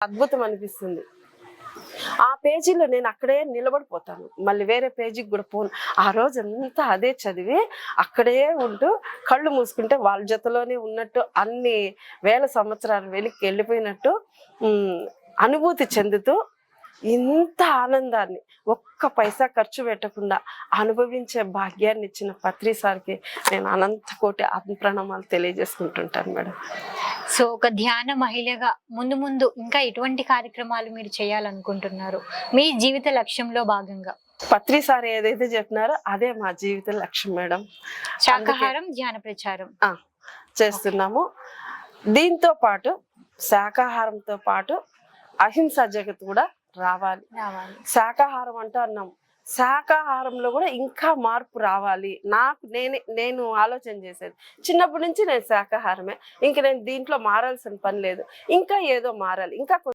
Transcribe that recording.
అద్భుతం అనిపిస్తుంది. ఆ పేజీలో నేను అక్కడే నిలబడిపోతాను. మళ్ళీ వేరే పేజీకి కూడా పోను. ఆ రోజంతా అదే చదివి అక్కడే ఉంటూ కళ్ళు మూసుకుంటే వాళ్ళ జతలోనే ఉన్నట్టు అన్ని వేల సంవత్సరాలు వెనక్కి వెళ్ళిపోయినట్టు అనుభూతి చెందుతూ ఇంత ఆనందాన్ని ఒక్క పైసా ఖర్చు పెట్టకుండా అనుభవించే భాగ్యాన్ని ఇచ్చిన పత్రి సార్కి నేను అనంత కోటి ఆత్మ ప్రణామాలు తెలియజేసుకుంటుంటాను మేడం. సో ఒక ధ్యాన మహిళగా ముందు ముందు ఇంకా ఎటువంటి కార్యక్రమాలు మీరు చేయాలనుకుంటున్నారు? మీ జీవిత లక్ష్యంలో భాగంగా. పత్రి సార్ ఏదైతే చెప్పినారో అదే మా జీవిత లక్ష్యం మేడం. శాకాహారం ధ్యాన ప్రచారం. చేస్తున్నాము. దీంతో పాటు శాకాహారంతో పాటు అహింస జగత్ కూడా రావాలి. శాకాహారం అంటూ అన్నాం. శాకాహారంలో కూడా ఇంకా మార్పు రావాలి. నాకు నేనే నేను ఆలోచన చేసేది. చిన్నప్పటి నుంచి నేను శాకాహారమే. ఇంక నేను దీంట్లో మారాల్సిన పని లేదు. ఇంకా ఏదో మారాలి. ఇంకా